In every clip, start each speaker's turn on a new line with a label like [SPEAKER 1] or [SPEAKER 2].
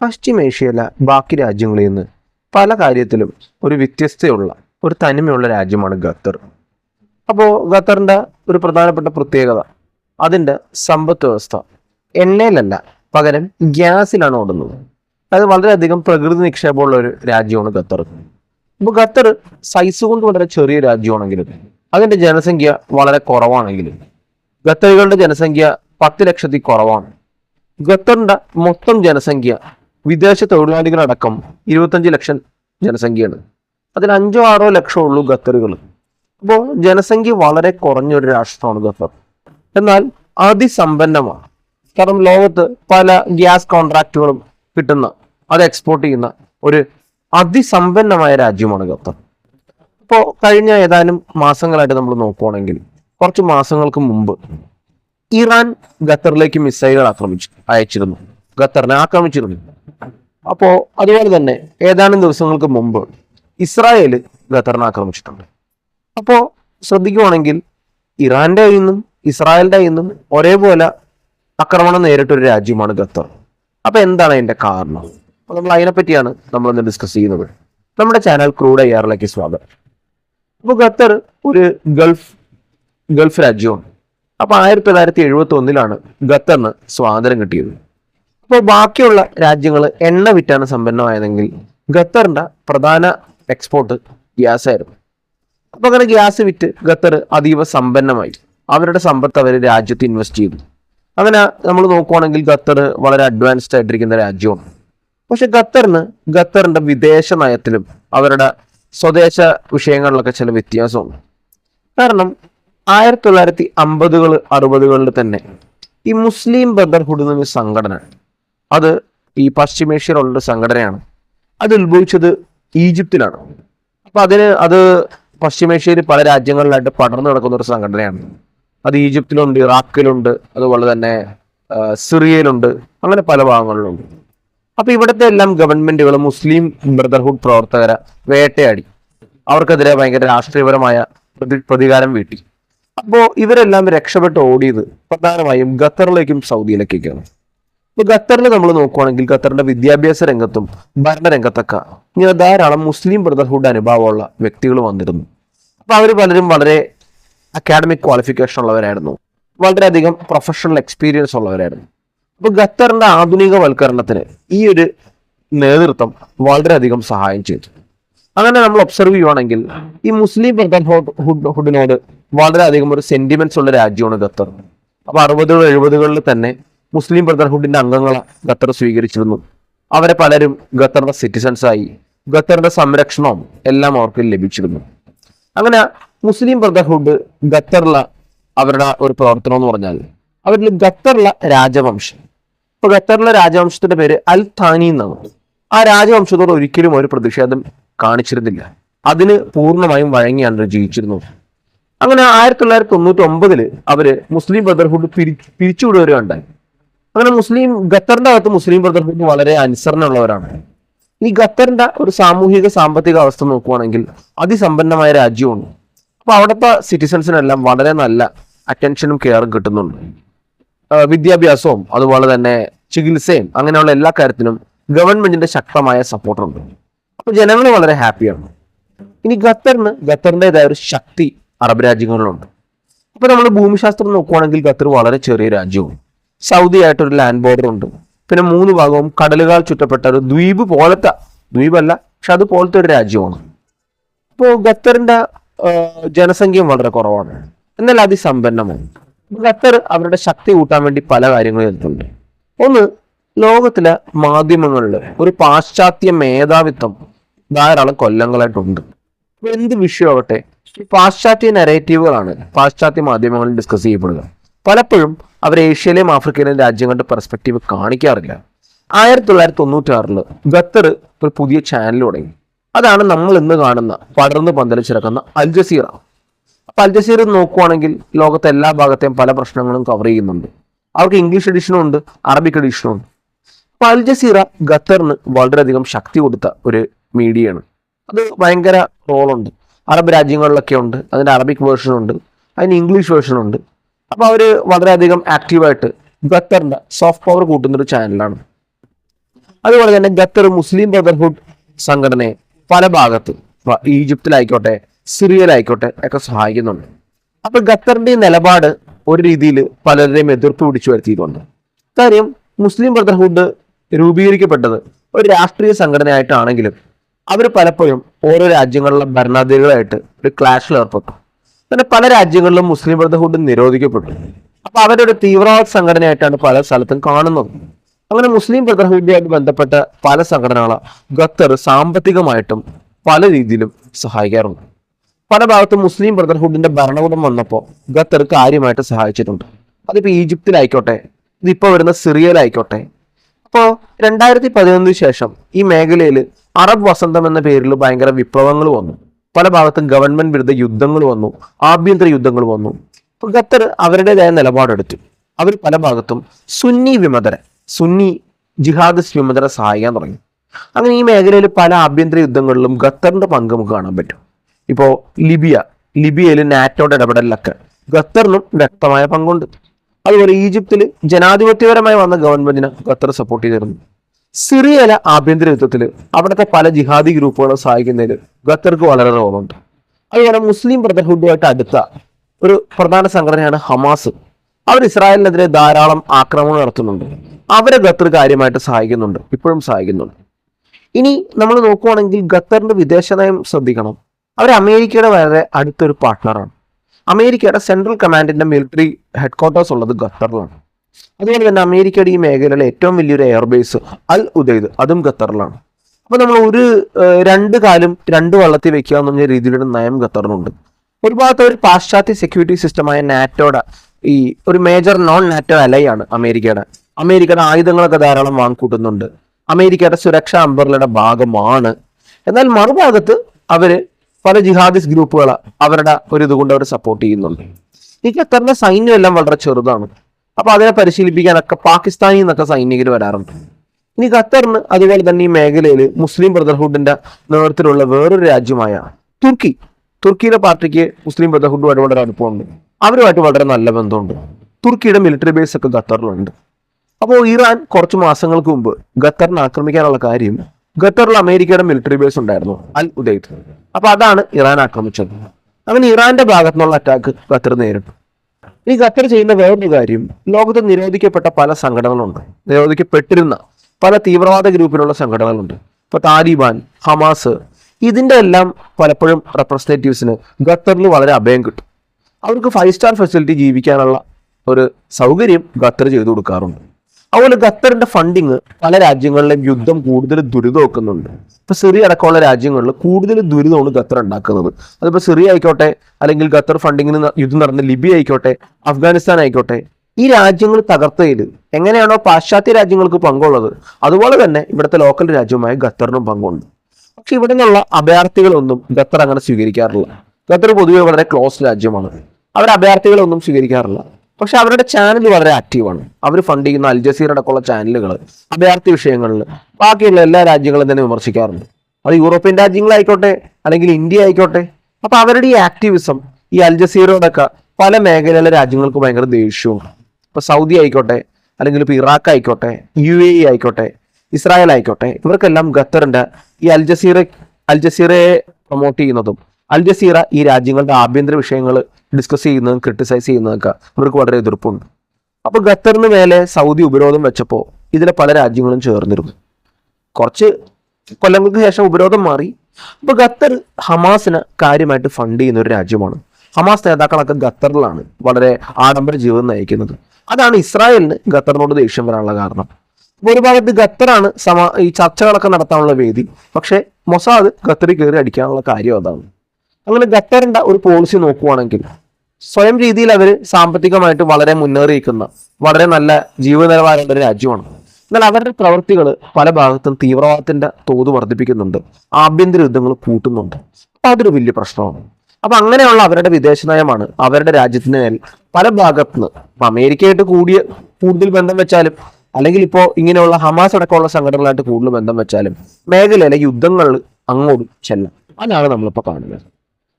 [SPEAKER 1] പശ്ചിമേഷ്യയിലെ ബാക്കി രാജ്യങ്ങളിൽ നിന്ന് പല കാര്യത്തിലും ഒരു വ്യത്യസ്തയുള്ള ഒരു തനിമയുള്ള രാജ്യമാണ് ഖത്തർ. അപ്പോൾ ഖത്തറിന്റെ ഒരു പ്രധാനപ്പെട്ട പ്രത്യേകത അതിന്റെ സമ്പത്ത് വ്യവസ്ഥ. എണ്ണയിലല്ല പകരം ഗ്യാസിലാണ് ഓടുന്നത്. അത് വളരെയധികം പ്രകൃതി നിക്ഷേപമുള്ള ഒരു രാജ്യമാണ് ഖത്തർ. ഇപ്പോൾ ഖത്തർ സൈസ് കൊണ്ട് വളരെ ചെറിയ രാജ്യമാണെങ്കിലും അതിന്റെ ജനസംഖ്യ വളരെ കുറവാണെങ്കിലും ഖത്തറുകളുടെ ജനസംഖ്യ പത്ത് ലക്ഷത്തിൽ കുറവാണ്. ഖത്തറിന്റെ മൊത്തം ജനസംഖ്യ വിദേശ തൊഴിലാളികളടക്കം ഇരുപത്തഞ്ച് ലക്ഷം ജനസംഖ്യയാണ്. അതിൽ അഞ്ചോ ആറോ ലക്ഷം ഉള്ളൂ ഖത്തറുകൾ അപ്പോൾ ജനസംഖ്യ വളരെ കുറഞ്ഞൊരു രാഷ്ട്രമാണ് ഖത്തർ. എന്നാൽ അതിസമ്പന്നമാണ്. കാരണം ലോകത്ത് പല ഗ്യാസ് കോൺട്രാക്റ്റുകളും കിട്ടുന്ന അത് എക്സ്പോർട്ട് ചെയ്യുന്ന ഒരു അതിസമ്പന്നമായ രാജ്യമാണ് ഖത്തർ. ഇപ്പോൾ കഴിഞ്ഞ ഏതാനും മാസങ്ങളായിട്ട് നമ്മൾ നോക്കുവാണെങ്കിൽ കുറച്ച് മാസങ്ങൾക്ക് മുമ്പ് ഇറാൻ ഖത്തറിലേക്ക് മിസൈലുകൾ ആക്രമിച്ചു അയച്ചിരുന്നു. ഖത്തറിനെ ആക്രമിച്ചിരുന്നു. അപ്പോൾ അതുപോലെ തന്നെ ഏതാനും ദിവസങ്ങൾക്ക് മുമ്പ് ഇസ്രായേൽ ഖത്തറിനെ ആക്രമിച്ചിട്ടുണ്ട്. അപ്പോൾ ശ്രദ്ധിക്കുവാണെങ്കിൽ ഇറാന്റെ കയ്യിൽ നിന്നും ഇസ്രായേലിന്റെ കയ്യിൽ നിന്നും ഒരേപോലെ ആക്രമണം നേരിട്ടൊരു രാജ്യമാണ് ഖത്തർ. അപ്പൊ എന്താണ് അതിന്റെ കാരണം? അപ്പൊ നമ്മൾ അതിനെപ്പറ്റിയാണ് നമ്മൾ ഇന്ന് ഡിസ്കസ് ചെയ്യുന്നത്. നമ്മുടെ ചാനൽ ക്രൂഡ് അയ്യാറിലേക്ക് സ്വാഗതം. അപ്പോൾ ഖത്തർ ഒരു ഗൾഫ് ഗൾഫ് രാജ്യമാണ്. അപ്പൊ ആയിരത്തി തൊള്ളായിരത്തി എഴുപത്തി ഒന്നിലാണ് ഖത്തറിന് സ്വാതന്ത്ര്യം കിട്ടിയത്. അപ്പോൾ ബാക്കിയുള്ള രാജ്യങ്ങൾ എണ്ണ വിറ്റാണ് സമ്പന്നമായതെങ്കിൽ ഖത്തറിന്റെ പ്രധാന എക്സ്പോർട്ട് ഗ്യാസ് ആയിരുന്നു അപ്പൊ അങ്ങനെ ഗ്യാസ് വിറ്റ് ഖത്തർ അതീവ സമ്പന്നമായി. അവരുടെ സമ്പത്ത് അവർ രാജ്യത്ത് ഇൻവെസ്റ്റ് ചെയ്തു. അങ്ങനെ നമ്മൾ നോക്കുവാണെങ്കിൽ ഖത്തർ വളരെ അഡ്വാൻസ്ഡ് ആയിട്ടിരിക്കുന്ന രാജ്യമാണ്. പക്ഷെ ഖത്തറിന് ഖത്തറിന്റെ വിദേശ നയത്തിലും അവരുടെ സ്വദേശ വിഷയങ്ങളിലൊക്കെ ചില വ്യത്യാസമുണ്ട്. കാരണം ആയിരത്തി തൊള്ളായിരത്തി അമ്പതുകൾ അറുപതുകളിൽ തന്നെ ഈ മുസ്ലിം ബ്രദർഹുഡ് എന്നൊരു സംഘടന അത് ഈ പശ്ചിമേഷ്യയിലുള്ള സംഘടനയാണ്. അത് ഉത്ഭവിച്ചത് ഈജിപ്തിലാണ്. അപ്പൊ അതിന് അത് പശ്ചിമേഷ്യയിൽ പല രാജ്യങ്ങളിലായിട്ട് പടർന്നു നടക്കുന്ന ഒരു സംഘടനയാണ്. അത് ഈജിപ്തിലുണ്ട് ഇറാഖിലുണ്ട് അതുപോലെ തന്നെ സിറിയയിലുണ്ട് അങ്ങനെ പല ഭാഗങ്ങളിലുണ്ട്. അപ്പൊ ഇവിടുത്തെ എല്ലാം ഗവൺമെന്റുകൾ മുസ്ലിം ബ്രദർഹുഡ് പ്രവർത്തകരെ വേട്ടയാടി. അവർക്കെതിരെ ഭയങ്കര രാഷ്ട്രീയപരമായ പ്രതി പ്രതികാരം വീട്ടി. അപ്പോ ഇവരെല്ലാം രക്ഷപ്പെട്ട് ഓടിയത് പ്രധാനമായും ഖത്തറിലേക്കും സൗദിയിലേക്കൊക്കെയാണ്. ഇപ്പൊ ഖത്തറിൽ നമ്മൾ നോക്കുവാണെങ്കിൽ ഖത്തറിന്റെ വിദ്യാഭ്യാസ രംഗത്തും ഭരണരംഗത്തൊക്കെ ഇങ്ങനെ ധാരാളം മുസ്ലിം ബ്രദർഹുഡ് അനുഭവമുള്ള വ്യക്തികൾ വന്നിരുന്നു. അപ്പൊ അവർ പലരും വളരെ അക്കാഡമിക് ക്വാളിഫിക്കേഷൻ ഉള്ളവരായിരുന്നു. വളരെയധികം പ്രൊഫഷണൽ എക്സ്പീരിയൻസ് ഉള്ളവരായിരുന്നു. അപ്പൊ ഖത്തറിന്റെ ആധുനികവൽക്കരണത്തിന് ഈ ഒരു നേതൃത്വം വളരെയധികം സഹായം ചെയ്തു. അങ്ങനെ നമ്മൾ ഒബ്സർവ് ചെയ്യുവാണെങ്കിൽ ഈ മുസ്ലിം ബ്രദർഹുഡ് ഹുഡിനോട് വളരെയധികം ഒരു സെന്റിമെന്റ്സ് ഉള്ള രാജ്യമാണ് ഖത്തർ. അപ്പൊ അറുപതുകൾ എഴുപതുകളിൽ തന്നെ മുസ്ലിം ബ്രദർഹുഡിന്റെ അംഗങ്ങളെ ഖത്തർ സ്വീകരിച്ചിരുന്നു. അവരെ പലരും ഖത്തറിന്റെ സിറ്റിസൺസായി ഖത്തറിന്റെ സംരക്ഷണവും എല്ലാം അവർക്ക് ലഭിച്ചിരുന്നു. അങ്ങനെ മുസ്ലിം ബ്രദർഹുഡ് ഖത്തറിലെ അവരുടെ ഒരു പ്രവർത്തനം എന്ന് പറഞ്ഞാൽ അവരിൽ ഖത്തറിലെ രാജവംശം. ഇപ്പൊ ഖത്തറിലെ രാജവംശത്തിന്റെ പേര് അൽ താനി എന്നാണ്. ആ രാജവംശത്തോട് ഒരിക്കലും ഒരു പ്രതിഷേധം കാണിച്ചിരുന്നില്ല. അതിന് പൂർണമായും വഴങ്ങിയാണ് ജീവിച്ചിരുന്നത് അങ്ങനെ ആയിരത്തി തൊള്ളായിരത്തി തൊണ്ണൂറ്റി ഒമ്പതിൽ അവർ മുസ്ലിം ബ്രദർഹുഡ് പിരി പിരിച്ചുവിടുകയുണ്ടായി. അങ്ങനെ മുസ്ലിം ഖത്തറിന്റെ അകത്ത് മുസ്ലിം ബ്രദർഹുഡ് വളരെ അനുസരണമുള്ളവരാണ് ഈ ഖത്തറിന്റെ ഒരു സാമൂഹിക സാമ്പത്തിക അവസ്ഥ നോക്കുവാണെങ്കിൽ അതിസമ്പന്നമായ രാജ്യമാണ്. അപ്പൊ അവിടുത്തെ സിറ്റിസൺസിനെല്ലാം വളരെ നല്ല അറ്റൻഷനും കെയറും കിട്ടുന്നുണ്ട്. വിദ്യാഭ്യാസവും അതുപോലെ തന്നെ ചികിത്സയും അങ്ങനെയുള്ള എല്ലാ കാര്യത്തിനും ഗവൺമെന്റിന്റെ ശക്തമായ സപ്പോർട്ടുണ്ട് അപ്പൊ ജനങ്ങൾ വളരെ ഹാപ്പിയാണ് ഇനി ഖത്തറിന് ഖത്തറിന്റെതായ ഒരു ശക്തി അറബ് രാജ്യങ്ങളിലുണ്ട്. അപ്പൊ നമ്മൾ ഭൂമിശാസ്ത്രം നോക്കുവാണെങ്കിൽ ഖത്തർ വളരെ ചെറിയ രാജ്യവും സൗദി ആയിട്ടൊരു ലാൻഡ് ബോർഡർ ഉണ്ട്. പിന്നെ മൂന്ന് ഭാഗവും കടലുകാൽ ചുറ്റപ്പെട്ട ഒരു ദ്വീപ് പോലത്തെ ദ്വീപല്ല പക്ഷെ അതുപോലത്തെ ഒരു രാജ്യമാണ്. അപ്പോൾ ഖത്തറിന്റെ ജനസംഖ്യയും വളരെ കുറവാണ്. എന്നാൽ അതിസമ്പന്നമാണ്. ഖത്തർ അവരുടെ ശക്തി കൂട്ടാൻ വേണ്ടി പല കാര്യങ്ങളും ചെയ്തിട്ടുണ്ട് ഒന്ന് ലോകത്തിലെ മാധ്യമങ്ങളിൽ ഒരു പാശ്ചാത്യ മേധാവിത്വം ധാരാളം കൊല്ലങ്ങളായിട്ടുണ്ട്. എന്ത് വിഷയമാകട്ടെ പാശ്ചാത്യ നെറേറ്റീവുകളാണ് പാശ്ചാത്യ മാധ്യമങ്ങളിൽ ഡിസ്കസ് ചെയ്യപ്പെടുക. പലപ്പോഴും അവർ ഏഷ്യയിലെയും ആഫ്രിക്കയിലെയും രാജ്യങ്ങളുടെ പെർസ്പെക്റ്റീവ് കാണിക്കാറില്ല. ആയിരത്തി തൊള്ളായിരത്തി തൊണ്ണൂറ്റി ആറിൽ ഖത്തർ ഒരു പുതിയ ചാനൽ തുടങ്ങി. അതാണ് നമ്മൾ ഇന്ന് കാണുന്ന പടർന്ന് പന്തലിച്ചിറക്കുന്ന അൽ ജസീറ. അപ്പൊ അൽ ജസീറ നോക്കുവാണെങ്കിൽ ലോകത്തെ എല്ലാ ഭാഗത്തെയും പല പ്രശ്നങ്ങളും കവർ ചെയ്യുന്നുണ്ട്. അവർക്ക് ഇംഗ്ലീഷ് എഡിഷനും ഉണ്ട് അറബിക് എഡിഷനും ഉണ്ട്. അപ്പൊ അൽ ജസീറ ഖത്തറിന് വളരെയധികം ശക്തി കൊടുത്ത ഒരു മീഡിയയാണ് അത് ഭയങ്കര റോളുണ്ട് അറബ് രാജ്യങ്ങളിലൊക്കെ ഉണ്ട് അതിന്റെ അറബിക് വേർഷൻ ഉണ്ട് അതിന് ഇംഗ്ലീഷ് വേർഷൻ ഉണ്ട്. അപ്പൊ അവർ വളരെയധികം ആക്റ്റീവായിട്ട് ഖത്തറിന്റെ സോഫ്റ്റ് പവർ കൂട്ടുന്ന ഒരു ചാനലാണ് അതുപോലെ തന്നെ ഖത്തർ മുസ്ലിം ബ്രദർഹുഡ് സംഘടനയെ പല ഭാഗത്ത് ഈജിപ്തിലായിക്കോട്ടെ സിറിയയിലായിക്കോട്ടെ ഒക്കെ സഹായിക്കുന്നുണ്ട്. അപ്പൊ ഖത്തറിന്റെ നിലപാട് ഒരു രീതിയിൽ പലരുടെയും എതിർപ്പ് പിടിച്ചു വരുത്തിയിട്ടുണ്ട്. കാര്യം മുസ്ലിം ബ്രദർഹുഡ് രൂപീകരിക്കപ്പെട്ടത് ഒരു രാഷ്ട്രീയ സംഘടനയായിട്ടാണെങ്കിലും അവർ പലപ്പോഴും ഓരോ രാജ്യങ്ങളിലെ ഭരണാധികാരികളായിട്ട് ഒരു ക്ലാഷിൽ ഏർപ്പെട്ടു. അങ്ങനെ പല രാജ്യങ്ങളിലും മുസ്ലിം ബ്രദർഹുഡ് നിരോധിക്കപ്പെട്ടു. അപ്പൊ അവരൊരു തീവ്രവാദ സംഘടനയായിട്ടാണ് പല സ്ഥലത്തും കാണുന്നത്. അങ്ങനെ മുസ്ലിം ബ്രദർഹുഡുമായിട്ട് ബന്ധപ്പെട്ട പല സംഘടനകളെ ഖത്തർ സാമ്പത്തികമായിട്ടും പല രീതിയിലും സഹായിക്കാറുണ്ട്. പല ഭാഗത്തും മുസ്ലിം ബ്രദർഹുഡിന്റെ ഭരണകൂടം വന്നപ്പോൾ ഖത്തർ കാര്യമായിട്ട് സഹായിച്ചിട്ടുണ്ട്. അതിപ്പോ ഈജിപ്തിലായിക്കോട്ടെ ഇതിപ്പോ വരുന്ന സിറിയയിലായിക്കോട്ടെ. അപ്പോൾ രണ്ടായിരത്തി പതിനൊന്നിന് ശേഷം ഈ മേഖലയിൽ അറബ് വസന്തം എന്ന പേരിൽ ഭയങ്കര വിപ്ലവങ്ങൾ വന്നു. പല ഭാഗത്തും ഗവൺമെന്റ് വിരുദ്ധ യുദ്ധങ്ങൾ വന്നു ആഭ്യന്തര യുദ്ധങ്ങൾ വന്നു. അപ്പോൾ ഖത്തർ അവരുടേതായ നിലപാടെടുത്തു. അവർ പല ഭാഗത്തും സുന്നി വിമതര സുന്നി ജിഹാദിസ്റ്റ് വിമതര സഹായിക്കാൻ തുടങ്ങി. അങ്ങനെ ഈ മേഖലയിൽ പല ആഭ്യന്തര യുദ്ധങ്ങളിലും ഖത്തറിന്റെ പങ്ക് നമുക്ക് കാണാൻ പറ്റും. ഇപ്പോ ലിബിയ ലിബിയയിൽ നാറ്റോയുടെ ഇടപെടലിലൊക്കെ ഖത്തറിനും വ്യക്തമായ പങ്കുണ്ട്. അതുപോലെ ഈജിപ്തിൽ ജനാധിപത്യപരമായി വന്ന ഗവൺമെന്റിനെ ഖത്തർ സപ്പോർട്ട് ചെയ്തിരുന്നു. സിറിയയിലെ ആഭ്യന്തര യുദ്ധത്തിൽ അവിടുത്തെ പല ജിഹാദി ഗ്രൂപ്പുകളെ സഹായിക്കുന്നതിൽ ഖത്തർക്ക് വളരെ റോളുണ്ട്. അതുപോലെ മുസ്ലിം ബ്രദർഹുഡുമായിട്ട് അടുത്ത ഒരു പ്രധാന സംഘടനയാണ് ഹമാസ്. അവർ ഇസ്രായേലിനെതിരെ ധാരാളം ആക്രമണം നടത്തുന്നുണ്ട്. അവരെ ഖത്തർ കാര്യമായിട്ട് സഹായിക്കുന്നുണ്ട്. ഇപ്പോഴും സഹായിക്കുന്നുണ്ട്. ഇനി നമ്മൾ നോക്കുവാണെങ്കിൽ ഖത്തറിന്റെ വിദേശ നയം ശ്രദ്ധിക്കണം. അവർ അമേരിക്കയുടെ വളരെ അടുത്തൊരു പാർട്ട്ണറാണ് അമേരിക്കയുടെ സെൻട്രൽ കമാൻഡിന്റെ മിലിറ്ററി ഹെഡ്ക്വാർട്ടേഴ്സ് ഉള്ളത് ഖത്തറിലാണ്. അതുപോലെ തന്നെ അമേരിക്കയുടെ ഈ മേഖലയിലെ ഏറ്റവും വലിയൊരു എയർബേസ് അൽ ഉദയ്ദ് അതും ഖത്തറിലാണ്. അപ്പോൾ നമ്മൾ ഒരു രണ്ട് കാലും രണ്ട് വള്ളത്തിൽ വെക്കുക എന്ന് രീതിയിലൊരു നയം ഖത്തറിനുണ്ട്. ഒരു ഭാഗത്ത് ഒരു പാശ്ചാത്യ സെക്യൂരിറ്റി സിസ്റ്റമായ നാറ്റോയുടെ ഈ ഒരു മേജർ നോൺ നാറ്റോ അലയാണ് അമേരിക്കയുടെ. അമേരിക്കയുടെ ആയുധങ്ങളൊക്കെ ധാരാളം വാങ്ങിക്കൂട്ടുന്നുണ്ട്. അമേരിക്കയുടെ സുരക്ഷാ അമ്പർലയുടെ ഭാഗമാണ്. എന്നാൽ മറുഭാഗത്ത് അവർ പല ജിഹാദിസ് ഗ്രൂപ്പുകൾ അവരുടെ ഒരു ഇതുകൊണ്ട് അവർ സപ്പോർട്ട് ചെയ്യുന്നുണ്ട്. ഈ ഖത്തറിന്റെ സൈന്യം എല്ലാം വളരെ ചെറുതാണ്. അപ്പൊ അതിനെ പരിശീലിപ്പിക്കാനൊക്കെ പാകിസ്ഥാനിൽ നിന്നൊക്കെ സൈനികർ വരാറുണ്ട്. ഇനി ഖത്തറിന് അതുപോലെ തന്നെ ഈ മേഖലയിൽ മുസ്ലിം ബ്രദർഹുഡിന്റെ നേതൃത്വത്തിലുള്ള വേറൊരു രാജ്യമായ തുർക്കി. തുർക്കിയിലെ പാർട്ടിക്ക് മുസ്ലിം ബ്രദർഹുഡുമായിട്ട് വളരെ അടുപ്പമുണ്ട് അവരുമായിട്ട് വളരെ നല്ല ബന്ധമുണ്ട്. തുർക്കിയുടെ മിലിറ്ററി ബേസ് ഒക്കെ ഖത്തറിലുണ്ട്. അപ്പോൾ ഇറാൻ കുറച്ച് മാസങ്ങൾക്ക് മുമ്പ് ഖത്തറിനെ ആക്രമിക്കാനുള്ള കാര്യം ഖത്തറിൽ അമേരിക്കയുടെ മിലിറ്ററി ബേസ് ഉണ്ടായിരുന്നു അൽ ഉദയ്ത് അപ്പോൾ അതാണ് ഇറാൻ ആക്രമിച്ചത്. അങ്ങനെ ഇറാന്റെ ഭാഗത്തുനിന്നുള്ള അറ്റാക്ക് ഖത്തർ നേരിട്ടു. ഈ ഖത്തർ ചെയ്യുന്ന വേറൊരു കാര്യം ലോകത്ത് നിരോധിക്കപ്പെട്ട പല സംഘടനകളുണ്ട്. നിരോധിക്കപ്പെട്ടിരുന്ന പല തീവ്രവാദ ഗ്രൂപ്പിലുള്ള സംഘടനകളുണ്ട്. ഇപ്പൊ താലിബാൻ ഹമാസ് ഇതിന്റെ എല്ലാം പലപ്പോഴും റെപ്രസെന്റേറ്റീവ്സിന് ഖത്തറിൽ വളരെ അഭയം കിട്ടും. അവർക്ക് ഫൈവ് സ്റ്റാർ ഫെസിലിറ്റി ജീവിക്കാനുള്ള ഒരു സൗകര്യം ഖത്തർ ചെയ്തു കൊടുക്കാറുണ്ട്. അതുപോലെ ഖത്തറിന്റെ ഫണ്ടിങ് പല രാജ്യങ്ങളിലെയും യുദ്ധം കൂടുതൽ ദുരിതമാക്കുന്നുണ്ട്. ഇപ്പൊ സിറിയ അടക്കമുള്ള രാജ്യങ്ങളിൽ കൂടുതൽ ദുരിതമാണ് ഖത്തർ ഉണ്ടാക്കുന്നത്. അതിപ്പോ സിറിയ ആയിക്കോട്ടെ അല്ലെങ്കിൽ ഖത്തർ ഫണ്ടിങ്ങിന് യുദ്ധം നടന്ന ലിബിയ ആയിക്കോട്ടെ അഫ്ഗാനിസ്ഥാൻ ആയിക്കോട്ടെ ഈ രാജ്യങ്ങൾ തകർത്തതിൽ എങ്ങനെയാണോ പാശ്ചാത്യ രാജ്യങ്ങൾക്ക് പങ്കുള്ളത്? അതുപോലെ തന്നെ ഇവിടുത്തെ ലോക്കൽ രാജ്യമായ ഖത്തറിനും പങ്കുണ്ട്. പക്ഷെ ഇവിടെ നിന്നുള്ള അഭയാർത്ഥികളൊന്നും ഖത്തർ അങ്ങനെ സ്വീകരിക്കാറില്ല. ഖത്തർ പൊതുവെ വളരെ ക്ലോസ് രാജ്യമാണ്. അവർ അഭയാർത്ഥികളൊന്നും സ്വീകരിക്കാറില്ല. പക്ഷെ അവരുടെ ചാനൽ വളരെ ആക്റ്റീവാണ് അവർ ഫണ്ട് ചെയ്യുന്ന അൽ അടക്കമുള്ള ചാനലുകൾ അഭയാർത്ഥി വിഷയങ്ങളിൽ ബാക്കിയുള്ള എല്ലാ രാജ്യങ്ങളും തന്നെ വിമർശിക്കാറുണ്ട്. അത് യൂറോപ്യൻ രാജ്യങ്ങളായിക്കോട്ടെ അല്ലെങ്കിൽ ഇന്ത്യ ആയിക്കോട്ടെ അപ്പൊ അവരുടെ ഈ ആക്ടിവിസം ഈ അൽ ജസീറയോടൊക്കെ പല മേഖലയിലെ രാജ്യങ്ങൾക്ക് ഭയങ്കര ദേഷ്യവും. ഇപ്പൊ സൗദി ആയിക്കോട്ടെ അല്ലെങ്കിൽ ഇപ്പൊ ഇറാഖ് ആയിക്കോട്ടെ യു എ ഇ ആയിക്കോട്ടെ ഇസ്രായേൽ ആയിക്കോട്ടെ ഇവർക്കെല്ലാം ഖത്തറിന്റെ ഈ അൽ ജസീറ അൽ ജസീറയെ പ്രൊമോട്ട് ചെയ്യുന്നതും അൽ ജസീറ ഈ രാജ്യങ്ങളുടെ ആഭ്യന്തര വിഷയങ്ങൾ ഡിസ്കസ് ചെയ്യുന്നതും ക്രിട്ടിസൈസ് ചെയ്യുന്നതൊക്കെ ഇവർക്ക് വളരെ എതിർപ്പുണ്ട്. അപ്പോൾ ഖത്തറിന് മേലെ സൗദി ഉപരോധം വെച്ചപ്പോൾ ഇതിലെ പല രാജ്യങ്ങളും ചേർന്നിരുന്നു. കുറച്ച് കൊല്ലങ്ങൾക്ക് ശേഷം ഉപരോധം മാറി. അപ്പോൾ ഖത്തർ ഹമാസിന് കാര്യമായിട്ട് ഫണ്ട് ചെയ്യുന്ന ഒരു രാജ്യമാണ്. ഹമാസ് നേതാക്കളൊക്കെ ഖത്തറിലാണ് വളരെ ആഡംബര ജീവിതം നയിക്കുന്നത്. അതാണ് ഇസ്രായേലിന് ഖത്തറിനോട് ദേഷ്യം വരാനുള്ള കാരണം. ഒരു ഭാഗത്ത് ഖത്തറാണ് സമ ഈ ചർച്ചകളൊക്കെ നടത്താനുള്ള വേദി. പക്ഷേ മൊസാദ് ഖത്തറിൽ കയറി അടിക്കാനുള്ള കാര്യം അതാണ്. അങ്ങനെ ഖത്തറിന്റെ ഒരു പോളിസി നോക്കുവാണെങ്കിൽ സ്വയം രീതിയിൽ അവർ സാമ്പത്തികമായിട്ട് വളരെ മുന്നേറിയിരിക്കുന്ന വളരെ നല്ല ജീവിത നിലവാരമുള്ള ഒരു രാജ്യമാണ്. എന്നാൽ അവരുടെ പ്രവൃത്തികൾ പല ഭാഗത്തും തീവ്രവാദത്തിന്റെ തോത് വർദ്ധിപ്പിക്കുന്നുണ്ട്. ആഭ്യന്തര യുദ്ധങ്ങൾ കൂട്ടുന്നുണ്ട്. അപ്പൊ അതൊരു വലിയ പ്രശ്നമാണ്. അപ്പൊ അങ്ങനെയുള്ള അവരുടെ വിദേശ നയമാണ് അവരുടെ രാജ്യത്തിന് മേൽ പല ഭാഗത്തുനിന്ന് അമേരിക്കയായിട്ട് കൂടിയ കൂടുതൽ ബന്ധം വെച്ചാലും അല്ലെങ്കിൽ ഇപ്പോൾ ഇങ്ങനെയുള്ള ഹമാസ് അടക്കമുള്ള സംഘടനകളായിട്ട് കൂടുതൽ ബന്ധം വെച്ചാലും മേഖലയിലെ യുദ്ധങ്ങൾ അങ്ങോട്ടും ചെല്ലാം. അതാണ് നമ്മളിപ്പോൾ കാണുന്നത്.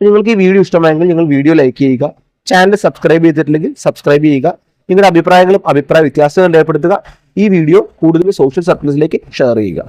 [SPEAKER 1] നിങ്ങൾക്ക് ഈ വീഡിയോ ഇഷ്ടമായെങ്കിൽ നിങ്ങൾ വീഡിയോ ലൈക്ക് ചെയ്യുക ചാനൽ സബ്സ്ക്രൈബ് ചെയ്തിട്ടില്ലെങ്കിൽ സബ്സ്ക്രൈബ് ചെയ്യുക നിങ്ങളുടെ അഭിപ്രായങ്ങളും അഭിപ്രായ വ്യത്യാസങ്ങളും രേഖപ്പെടുത്തുക ഈ വീഡിയോ കൂടുതൽ സോഷ്യൽ സർക്കിൾസിലേക്ക് ഷെയർ ചെയ്യുക.